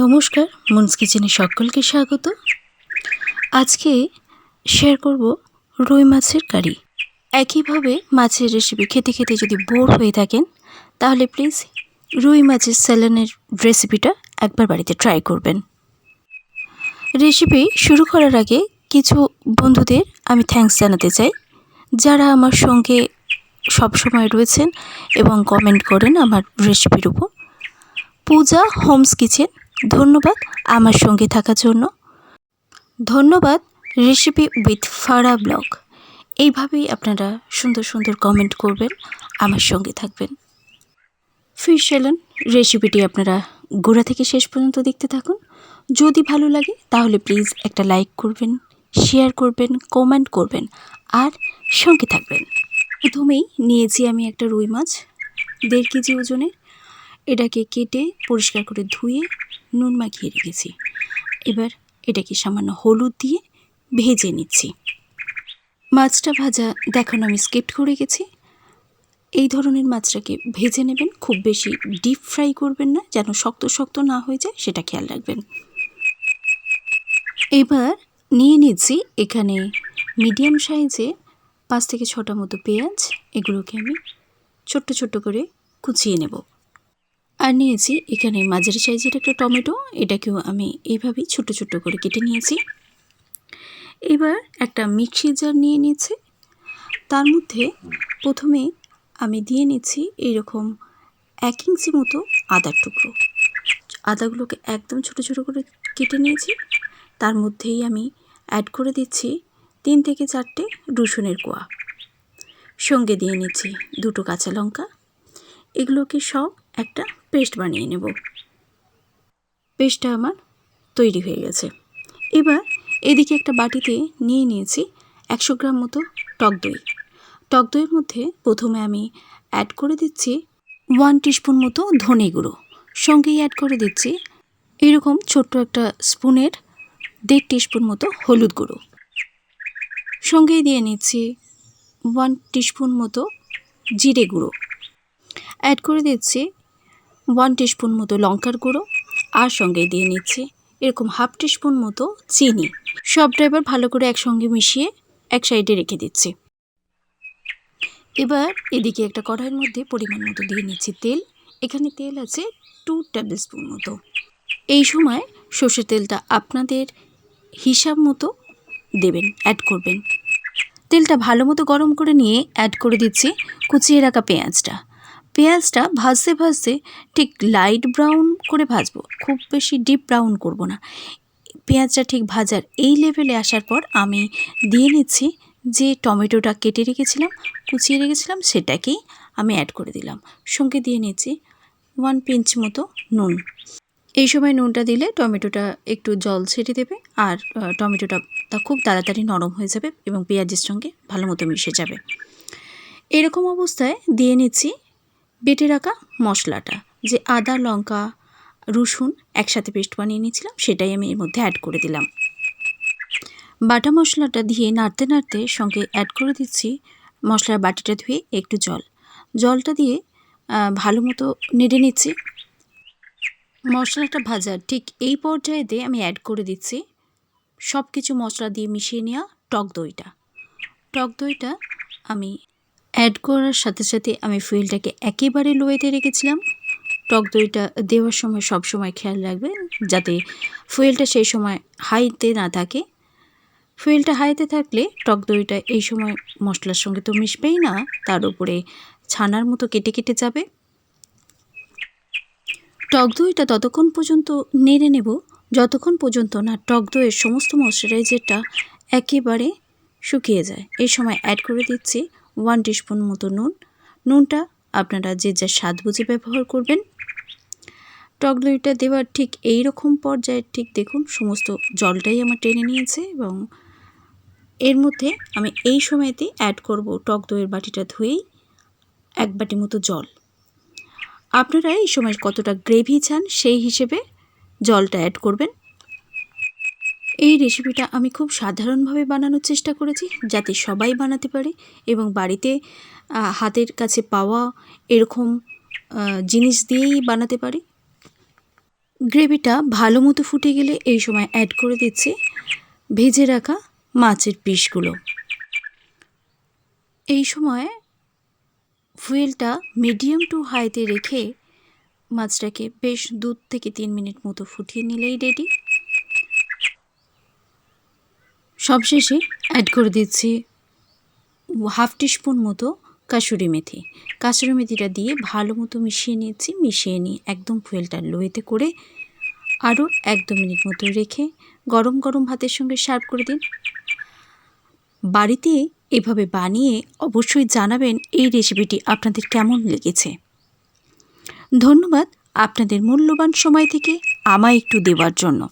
নমস্কার, মুন্স কিচেনে সকলকে স্বাগত। আজকে শেয়ার করব রুই মাছের কারি। একইভাবে মাছের রেসিপি খেতে খেতে যদি বোর হয়ে থাকেন, তাহলে প্লিজ রুই মাছের স্যালানের রেসিপিটা একবার বাড়িতে ট্রাই করবেন। রেসিপি শুরু করার আগে কিছু বন্ধুদের আমি থ্যাঙ্কস জানাতে চাই, যারা আমার সঙ্গে সবসময় রয়েছেন এবং কমেন্ট করেন আমার রেসিপির উপর। পূজা হোমস কিচেন ধন্যবাদ আমার সঙ্গে থাকার জন্য। ধন্যবাদ রেসিপি উইথ ফারা ব্লগ এইভাবেই আপনারা সুন্দর সুন্দর কমেন্ট করবেন, আমার সঙ্গে থাকবেন। ফিশ স্যালন রেসিপিটি আপনারা গোড়া থেকে শেষ পর্যন্ত দেখতে থাকুন। যদি ভালো লাগে, তাহলে প্লিজ একটা লাইক করবেন শেয়ার করবেন কমেন্ট করবেন, আর সঙ্গে থাকবেন। প্রথমেই নিয়েছি আমি একটা রুই মাছ, দেড় কেজি ওজনের। এটাকে কেটে পরিষ্কার করে ধুয়ে নুন মাখিয়ে রেখেছি। এবার এটাকে সামান্য হলুদ দিয়ে ভেজে নিচ্ছি। মাছটা ভাজা দেখানো আমি স্কিপ করে গেছি এই ধরনের মাছটাকে ভেজে নেবেন, খুব বেশি ডিপ ফ্রাই করবেন না, যেন শক্ত শক্ত না হয়ে যায়, সেটা খেয়াল রাখবেন। এবার নিয়ে নিচ্ছি এখানে মিডিয়াম সাইজে পাঁচ থেকে ছটা মতো পেঁয়াজ। এগুলোকে আমি ছোট্ট ছোট্ট করে কুচিয়ে নেব। আর নিয়েছি এখানে মাঝারি সাইজের একটা টমেটো। এটাকেও আমি এইভাবেই ছোট ছোট করে কেটে নিয়েছি। এবার একটা মিক্সি জার নিয়ে নিয়েছি তার মধ্যে প্রথমে আমি দিয়ে নিচ্ছি এইরকম এক ইঞ্চি মতো আদার টুকরো। আদাগুলোকে একদম ছোট ছোট করে কেটে নিয়েছি। তার মধ্যেই আমি অ্যাড করে দিচ্ছি তিন থেকে চারটে রসুনের কোয়া। সঙ্গে দিয়ে নিচ্ছি দুটো কাঁচা লঙ্কা। এগুলোকে সব একটা পেস্ট বানিয়ে নেব। পেস্টটা আমার তৈরি হয়ে গেছে। এবার এদিকে একটা বাটিতে নিয়ে নিয়েছি একশো গ্রাম মতো টক দই। টক দইয়ের মধ্যে প্রথমে আমি অ্যাড করে দিচ্ছি ওয়ান টিস্পুন মতো ধনে গুঁড়ো। সঙ্গেই অ্যাড করে দিচ্ছি এরকম ছোট্ট একটা স্পুনের দেড় টিস্পুন মতো হলুদ গুঁড়ো। সঙ্গেই দিয়ে নিচ্ছি ওয়ান টিস্পুন মতো জিরে গুঁড়ো। অ্যাড করে দিচ্ছি ওয়ান টিস্পুন মতো লঙ্কার গুঁড়ো, আর সঙ্গে দিয়ে নিচ্ছি এরকম হাফ টিস্পুন মতো চিনি। সবটা এবার ভালো করে একসঙ্গে মিশিয়ে এক সাইডে রেখে দিচ্ছি। এবার এদিকে একটা কড়াইয়ের মধ্যে পরিমাণ মতো দিয়ে নিচ্ছি তেল। এখানে তেল আছে টু টেবিল স্পুন মতো। এই সময় সর্ষের তেলটা আপনাদের হিসাব মতো দেবেন অ্যাড করবেন। তেলটা ভালো মতো গরম করে নিয়ে অ্যাড করে দিচ্ছি কুচিয়ে রাখা পেঁয়াজটা। পেঁয়াজটা ভাজতে ভাজতে ঠিক লাইট ব্রাউন করে ভাজবো। খুব বেশি ডিপ ব্রাউন করব না। পেঁয়াজটা ঠিক ভাজার এই লেভেলে আসার পর আমি দিয়ে নিচ্ছি যে টমেটোটা কেটে রেখেছিলাম, কুচিয়ে রেখেছিলাম, সেটাকেই আমি অ্যাড করে দিলাম। সঙ্গে দিয়ে নিচ্ছি ওয়ান পিঞ্চ মতো নুন। এই সময় নুনটা দিলে টমেটোটা একটু জল ছেড়ে দেবে আর টমেটোটা তা খুব তাড়াতাড়ি নরম হয়ে যাবে এবং পেঁয়াজের সঙ্গে ভালো মতো মিশে যাবে। এরকম অবস্থায় দিয়ে নিচ্ছি বেটে রাখা মশলাটা, যে আদা, লঙ্কা, রসুন একসাথে পেস্ট বানিয়ে নিয়েছিলাম, সেটাই আমি এর মধ্যে অ্যাড করে দিলাম। বাটা মশলাটা দিয়ে নাড়তে নাড়তে সঙ্গে অ্যাড করে দিচ্ছি মশলার বাটিটা ধুয়ে একটু জল। জলটা দিয়ে ভালো মতো নেড়ে নিচ্ছি। মশলাটা ভাজার ঠিক এই পর্যায়েতে আমি অ্যাড করে দিচ্ছি সব কিছু মশলা দিয়ে মিশিয়ে নেওয়া টক দইটা। টক দইটা আমি অ্যাড করার সাথে সাথে আমি ফুয়েলটাকে একেবারে লোয়েতে রেখেছিলাম। টক দইটা দেওয়ার সময় সব সময় খেয়াল রাখবেন যাতে ফুয়েলটা সেই সময় হাইতে না থাকে। ফুয়েলটা হাইতে থাকলে টক দইটা এই সময় মশলার সঙ্গে তো মিশবেই না, তার উপরে ছানার মতো কেটে কেটে যাবে। টক দইটা ততক্ষণ পর্যন্ত নেড়ে নেব। যতক্ষণ পর্যন্ত না টক দইয়ের সমস্ত ময়শ্চারাইজারটা একেবারে শুকিয়ে যায়। এই সময় অ্যাড করে দিচ্ছি। ওয়ান টিস্পুন মতো নুন। নুনটা আপনারা যে যা স্বাদ বুঝে ব্যবহার করবেন। টক দইটা দেওয়ার ঠিক এই রকম পর্যায়ে ঠিক দেখুন, সমস্ত জলটাই আমার টেনে নিয়েছে এবং এর মধ্যে আমি এই সময়তে অ্যাড করব টক দইয়ের বাটিটা ধুয়েই এক বাটি মতো জল। আপনারা এই সময় কতটা গ্রেভি চান সেই হিসেবে জলটা অ্যাড করবেন। এই রেসিপিটা আমি খুব সাধারণভাবে বানানোর চেষ্টা করেছি যাতে সবাই বানাতে পারে এবং বাড়িতে হাতের কাছে পাওয়া এরকম জিনিস দিয়েই বানাতে পারে। গ্রেভিটা ভালো মতো ফুটে গেলে এই সময় অ্যাড করে দিচ্ছি ভেজে রাখা মাছের পিসগুলো। এই সময় ফুয়েলটা মিডিয়াম টু হাইতে রেখে মাছটাকে বেশ দু থেকে তিন মিনিট মতো ফুটিয়ে নিলেই রেডি সবশেষে অ্যাড করে দিচ্ছি হাফ টিস্পুন মতো কাসুরি মেথি। কাসুরি মেথিটা দিয়ে ভালো মতো মিশিয়ে নিয়েছি, মিশিয়ে নিয়ে একদম ফুয়েলটা লোয়েতে করে আরও এক দু মিনিট মতো রেখে গরম গরম ভাতের সঙ্গে সার্ভ করে দিন। বাড়িতে এভাবে বানিয়ে অবশ্যই জানাবেন এই রেসিপিটি আপনাদের কেমন লেগেছে। ধন্যবাদ আপনাদের মূল্যবান সময় থেকে আমায় একটু দেওয়ার জন্য।